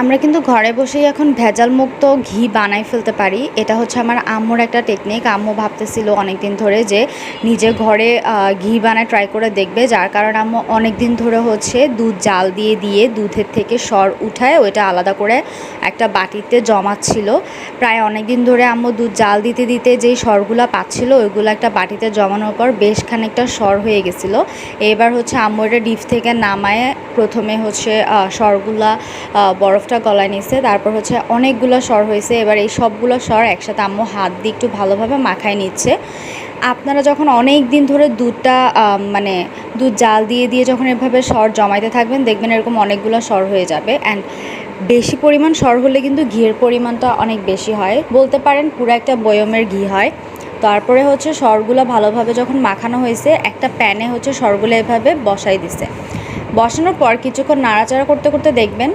আমরা কিন্তু ঘরে বসেই এখন ভেজাল মুক্ত ঘি বানাই ফেলতে পারি। এটা হচ্ছে আমার আম্মুর একটা টেকনিক আম্মু ভাবতেছিল অনেক দিন ধরে যে নিজে ঘরে ঘি বানায় ট্রাই করে দেখবে। যার কারণে আম্মু অনেক দিন ধরে হচ্ছে দুধ জাল দিয়ে দিয়ে দুধের থেকে সর উঠায় ওইটা আলাদা করে একটা বাটিতে জমাচ্ছিল। প্রায় অনেক দিন ধরে আম্মু দুধ জাল দিতে দিতে যেই সরগুলা পাচ্ছিল ওইগুলো একটা বাটিতে জমানোর পর বেশ খানিকটা সর হয়ে গেছিল। এবার হচ্ছে আম্মু এটা ডিপ থেকে নামায় প্রথমে হচ্ছে সরগুলা আহ, বরফটা গলায় নিছে, তারপর হচ্ছে অনেকগুলো সর হয়েছে, এবার এই সবগুলো স্বর একসাথে আম্মু হাত দিয়ে একটু ভালোভাবে মাখায় নিচ্ছে। আপনারা যখন অনেক দিন ধরে দুধটা মানে দুধ জাল দিয়ে দিয়ে যখন এভাবে সর জমাইতে থাকবেন, দেখবেন এরকম অনেকগুলো সর হয়ে যাবে। অ্যান্ড বেশি পরিমাণ স্বর হলে কিন্তু ঘিয়ের পরিমাণটা অনেক বেশি হয়। বলতে পারেন পুরো একটা বয়মের ঘি হয়। তারপরে হচ্ছে সরগুলো ভালোভাবে যখন মাখানো হয়েছে, একটা প্যানে হচ্ছে সরগুলো এভাবে বসাই দিছে। বসানোর পর কিছুক্ষণ নাড়াচাড়া করতে করতে দেখবেন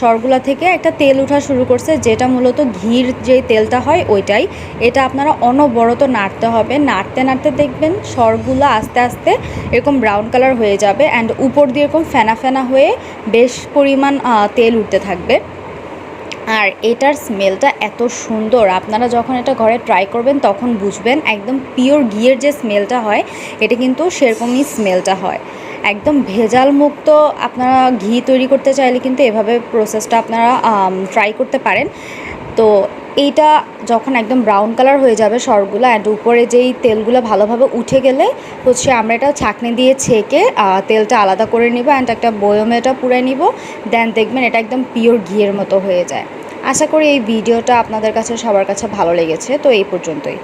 সরগুলা থেকে একটা তেল ওঠা শুরু করছে, যেটা মূলত ঘির যে তেলটা হয় ওইটাই। এটা আপনারা অনবরত নাড়তে হবে। নাড়তে নাড়তে দেখবেন সরগুলো আস্তে আস্তে এরকম ব্রাউন কালার হয়ে যাবে অ্যান্ড উপর দিয়ে এরকম ফেনা ফেনা হয়ে বেশ পরিমাণ তেল উঠতে থাকবে। আর এটার স্মেলটা এত সুন্দর, আপনারা যখন এটা ঘরে ট্রাই করবেন তখন বুঝবেন, একদম পিওর ঘিয়ের যে স্মেলটা হয়, এটা কিন্তু সেরকমই স্মেলটা হয়। একদম ভেজাল মুক্ত আপনারা ঘি তৈরি করতে চাইলে কিন্তু এভাবে প্রসেসটা আপনারা ট্রাই করতে পারেন। তো এইটা যখন একদম ব্রাউন কালার হয়ে যাবে সরগুলো অ্যান্ড উপরে যেই তেলগুলো ভালোভাবে উঠে গেলে হচ্ছে আমরা এটা ছাঁকনি দিয়ে ছেঁকে তেলটা আলাদা করে নিব অ্যান্ড একটা বয়মে এটা পুড়ে নিব। দেন দেখবেন এটা একদম পিওর ঘিয়ের মতো হয়ে যায়। আশা করি এই ভিডিওটা আপনাদের কাছে, সবার কাছে ভালো লেগেছে। তো এই পর্যন্তই।